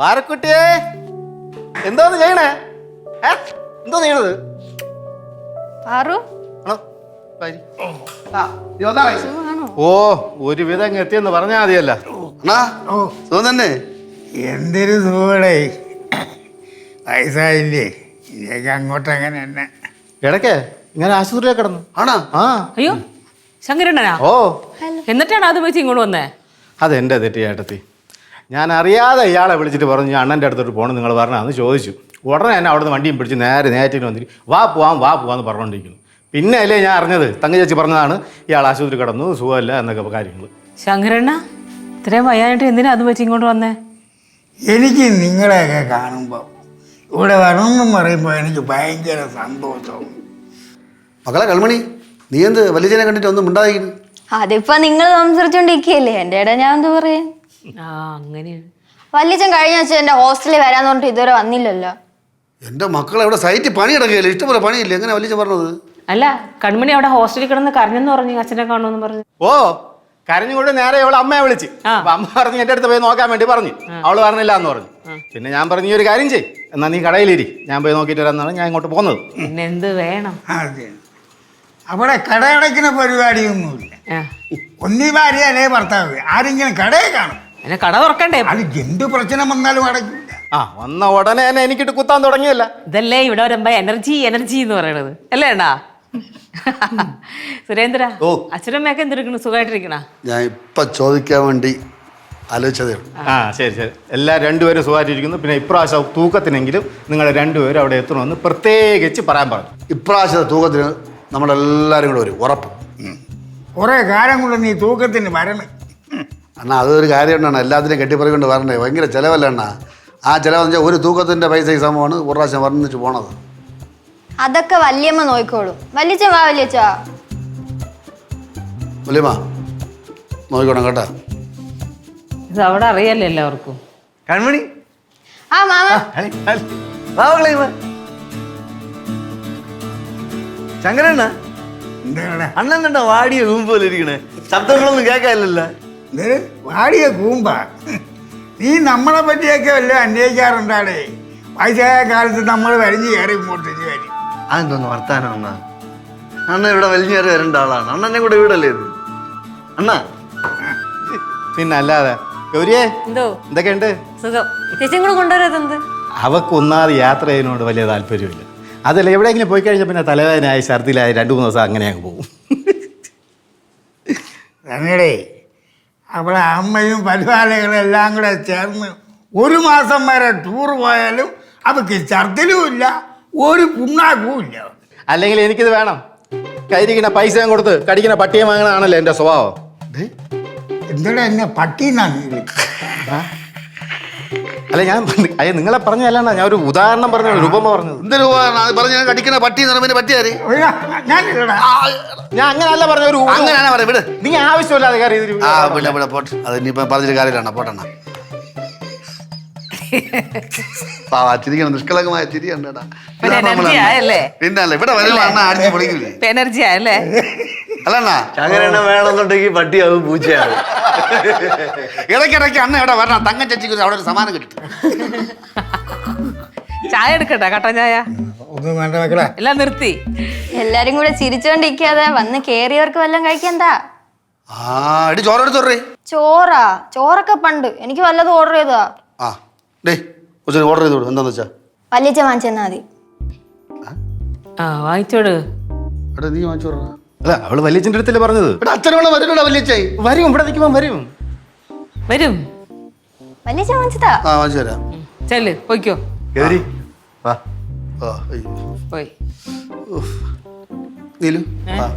പാറക്കുട്ടിയേ എന്തോന്ന് ചെയ്യണേ? ഏ? എന്തോ ചെയ്യണത്? പാറു. ഓ. ഒരുവിധം അങ്ങ് എത്തിയെന്ന് പറഞ്ഞാൽ മതിയല്ല. സുഖം തന്നെ? എന്തൊരു സുഖടേ വയസ്സായില്ലേ? അങ്ങോട്ട് അങ്ങനെ തന്നെ. ഇടയ്ക്ക് ഇങ്ങനെ ആശുപത്രിയിൽ കിടന്നു. ആണോ? ആ. അയ്യോ ശങ്കരണ്ണനാ? ഓ. എന്നിട്ടാണ് അത് വെച്ച് ഇങ്ങോട്ട് വന്നേ? അതെന്റെ തെറ്റി ചേട്ടത്തി. ഞാൻ അറിയാതെ ഇയാളെ വിളിച്ചിട്ട് പറഞ്ഞു ഞാൻ അണ്ണന്റെ അടുത്തോട്ട് പോകണം നിങ്ങൾ പറഞ്ഞാന്ന് ചോദിച്ചു. ഉടനെ തന്നെ അവിടുന്ന് വണ്ടിയും പിടിച്ച് നേരെ നേറ്റിന് വന്നിട്ട് വാ പോവാം വാ പോവാന്ന് പറഞ്ഞുകൊണ്ടിരിക്കുന്നു പിന്നെ അല്ലേ ഞാൻ അറിഞ്ഞത്? തങ്ക ചേച്ചി പറഞ്ഞതാണ് ഇയാൾ ആശുപത്രി കിടന്നു സുഖമല്ല എന്നൊക്കെ കാര്യങ്ങൾ ശങ്കരണ്ണ ഇത്രയും വയ്യാനായിട്ട് എന്തിനാ അത് വെച്ച് ഇങ്ങോട്ട് വന്നേ? എനിക്ക് നിങ്ങളെയൊക്കെ കാണുമ്പോൾ ഇവിടെ വരണമെന്നും പറയുമ്പോൾ എനിക്ക് ഭയങ്കര സന്തോഷം മകളെ കൽമണി നീ എന്ത് വലിയജനെ കണ്ടിട്ട് ഒന്നും മിണ്ടാതിരിക്കുന്നു? അതിപ്പോ നിങ്ങൾ സംസാരിച്ചോണ്ടിരിക്കുകയല്ലേ? എന്റെ ഇട ഞാൻ എന്താ പറയാ ആ അങ്ങനെയാണ് വല്യച്ഛൻ കഴിഞ്ഞ എന്റെ ഹോസ്റ്റലിൽ വരാന്ന് പറഞ്ഞിട്ട് ഇതുവരെ വന്നില്ലല്ലോ. എന്റെ മക്കൾ ഇവിടെ സൈറ്റിൽ പണി കിടക്കുകയല്ലേ ഇഷ്ടംപോലെ പണിയില്ലേ? എങ്ങനെ വലിയ പറഞ്ഞത്? അല്ല കൺമണി അവിടെ ഹോസ്റ്റലിൽ കിടന്ന് കരഞ്ഞെന്ന് പറഞ്ഞു അച്ഛനെ കാണുമെന്ന് പറഞ്ഞു. ഓ കരഞ്ഞുകൊണ്ട് നേരെ അവൾ അമ്മയെ വിളിച്ച്. അപ്പൊ അമ്മ പറഞ്ഞു എന്റെ അടുത്ത് പോയി നോക്കാൻ വേണ്ടി പറഞ്ഞു. അവൾ പറഞ്ഞില്ല എന്ന് പറഞ്ഞു. പിന്നെ ഞാൻ പറഞ്ഞു ഈ ഒരു കാര്യം ചെയ് എന്നാ നീ കടയിലിരി. ഞാൻ പോയി നോക്കിയിട്ട് വരാന്നാണ് ഞാൻ ഇങ്ങോട്ട് പോകുന്നത്. പിന്നെ എന്ത് വേണം? അതെ. അവിടെ കടയടക്കുന്ന പരിപാടിയൊന്നുമില്ല. ആ. ഒന്നീ ഭാര്യ അല്ലേ ഭർത്താവ്. ആരെങ്കിലും കടയെ കാണും. എന്നെ കട തുറക്കണ്ടേ? അത് എന്ത് പ്രശ്നം വന്നാലും അടയ്ക്കില്ല ആ വന്ന ഉടനെ തന്നെ എനിക്കിട്ട് കുത്താൻ തുടങ്ങിയല്ല. ഇതല്ലേ ഇവിടെ വരുമ്പോ എനർജി എനർജി എന്ന് പറയണത്. അല്ലേ അണ്ണാ സുരേന്ദ്ര ഓ. അച്ഛനമ്മയൊക്കെ എന്തെടുക്കണു? സുഖമായിട്ടിരിക്കണ ഞാൻ ഇപ്പം ചോദിക്കാൻ വേണ്ടി ആലോചിച്ചതേ ഉള്ളൂ ആ ശരി ശരി. എല്ലാ രണ്ടുപേരും സുഖമായിട്ടിരിക്കുന്നു പിന്നെ ഇപ്രാവശ്യം തൂക്കത്തിനെങ്കിലും നിങ്ങൾ രണ്ടുപേരും അവിടെ എത്തണമെന്ന് പ്രത്യേകിച്ച് പറയാൻ പറഞ്ഞു. ഇപ്രാവശ്യത്തെ തൂക്കത്തിന് നമ്മളെല്ലാവരും കൂടെ വരും. ഉറപ്പ്. ഉം. കുറേ കാലം കൊണ്ട് നീ തൂക്കത്തിന് വരണം. അണ്ണാ അതൊരു കാര്യം ഉണ്ടാണ് എല്ലാത്തിനും കെട്ടിപ്പറിക്കൊണ്ട് വരണ്ടേ? ഭയങ്കര ചിലവല്ല അണ്ണാ? ആ ചിലവെന്ന് വെച്ചാൽ ഒരു തൂക്കത്തിന്റെ പൈസ ഈ സംഭവമാണ് ഒരു പ്രാവശ്യം വർണിച്ച് പോണത്. അതൊക്കെ വല്യമ്മ നോക്കിക്കോളും. വല്യച്ച വാ വല്യച്ച വലിയമ്മ നോക്കിക്കോണം കേട്ടോ. ഇത് അവിടെ അറിയാലോ എല്ലാവർക്കും. കൺമണി? ആ മാമ. വാ മകളെ വാ. ശങ്കരണ്ണ? അണ്ണൻ കണ്ട വാടിയ പോലെ ഇരിക്കണേ? ശബ്ദങ്ങളൊന്നും കേൾക്കാനില്ലല്ലോ. ഇത് വാടിയ കൂമ്പ. നീ നമ്മളെ പറ്റിയൊക്കെ വല്ല അന്വേഷിക്കാറുണ്ടാടേ. വയസ്സായ കാലത്ത് നമ്മൾ വലിഞ്ഞു കയറി ഇങ്ങോട്ട് ഇനി വരും. അതെന്തോന്ന് വർത്താനം അണ്ണ? അണ്ണ ഇവിടെ വലിഞ്ഞേറി വരേണ്ട ആളാണ്. അണ്ണനെ കൂടെ വീടല്ലേ ഇത്? അണ്ണ. പിന്നെ അല്ലാതെ. ഗൗരിയേ എന്തോ? എന്തൊക്കെയുണ്ട്? സുഖം. ചേച്ചിയും കൂടെ കൊണ്ടുവരാതെന്ത് അവക്ക് ഒന്നാമത് യാത്ര ചെയ്യുന്നതിനോട് വലിയ താല്പര്യമില്ല. അതല്ല എവിടെയെങ്കിലും പോയി കഴിഞ്ഞാൽ പിന്നെ തലവേദനയായി ഛർദിലായി രണ്ടു മൂന്ന് ദിവസം അങ്ങനെ അങ്ങ് പോകും. തന്നെടേ അവിടെ അമ്മയും പരിപാലകളും എല്ലാം കൂടെ ചേർന്ന് ഒരു മാസം വരെ ടൂർ പോയാലും അവർക്ക് ഛർദിലും ഇല്ല ഒരു പുണ്ണാക്കും ഇല്ല. അല്ലെങ്കിൽ എനിക്കിത് വേണം. കയ്യിരിക്കുന്ന പൈസ കൊടുത്ത് കടിക്കുന്ന പട്ടിയെ വാങ്ങണതാണല്ലോ എന്റെ സ്വഭാവം? എന്താ എന്നെ പട്ടിന്നാണ് എന്നാണ്? അല്ല ഞാൻ അയ്യ നിങ്ങളെ പറഞ്ഞല്ലാണ്ടാ ഞാൻ ഒരു ഉദാഹരണം പറഞ്ഞു ഒരു ഉപമ പറഞ്ഞത്. എന്തൊരു അത് പറഞ്ഞ് ഞാൻ കടിക്കുന്ന പട്ടി എന്ന് പറയുമ്പോൾ ഞാൻ ഒയ്യ, ഞാനില്ലടാ. ഞാൻ അങ്ങനല്ല പറഞ്ഞ ഒരു ഉപമ. അങ്ങനെയാണ് പറയാം വിട്. നീ ആവശ്യമില്ലാതെ കാര്യം ഇതിൽ ആ പിന്നെ പോട്ടെ. അത് ഇനിയിപ്പം പറഞ്ഞൊരു കാര്യമില്ലാണ് പോട്ടെണ്ണ പാവാ ചിരിക്കണം. നിഷ്കളങ്കമായ ചിരിയാണ് ഒരു energy ആയല്ലേ? ഇവിടെ അണ്ണ അടിച്ച് പൊളിക്കൂലേ? എനർജി ആയല്ലേ? അല്ലണ്ണ. ശങ്കരണ്ണ വേണമെന്നുണ്ടെങ്കിൽ പട്ടിയാവും പൂച്ചയാവും ഇടയ്ക്കിടയ്ക്ക് അണ്ണ എവിടെ വരണം? തങ്കം ചച്ചിക്ക് അവിടെ ഒരു സമാനം കിട്ടും. ചായ എടുക്കട്ടെ കട്ടൻ ചായ? ഒന്നും വേണ്ട മക്കളെ. എല്ലാം നിർത്തി. എല്ലാരും കൂടെ ചിരിച്ചോണ്ടിരിക്കാതെ വന്ന് കേറിയവർക്ക് വല്ലതും കഴിക്കണ്ടാ ആ അടി ചോറെടുത്തോറേ ചോറാ? ചോറൊക്കെ പണ്ട്. എനിക്ക് വല്ലതും ഓർഡർ ചെയ്തതാ ആ ഡേ ഒരു ഓർഡർ ചെയ്തോളൂ എന്താന്ന് വെച്ചാ? വലിയ വാങ്ങിച്ചെന്നാ മതി. ആ വാങ്ങിച്ചോട്. എടാ നീ വാങ്ങിച്ചോറ അല്ല അവൾ വലിയച്ഛന്റെ അടുത്തല്ലേ പറഞ്ഞത്? ഇവിടെ അച്ഛനോടെ വരൂടാ വലിയച്ചായി വരും ഇവിടെ നിൽക്കുമ്പോൾ വരും. വരും. വലിയ വാങ്ങിച്ചതാ. ആ വാങ്ങിച്ചു തരാം. ചെല്ല് പൊയ്ക്കോ. കേറി. വാ. ആ അയ്യോ പോയി. നീലു. ആ.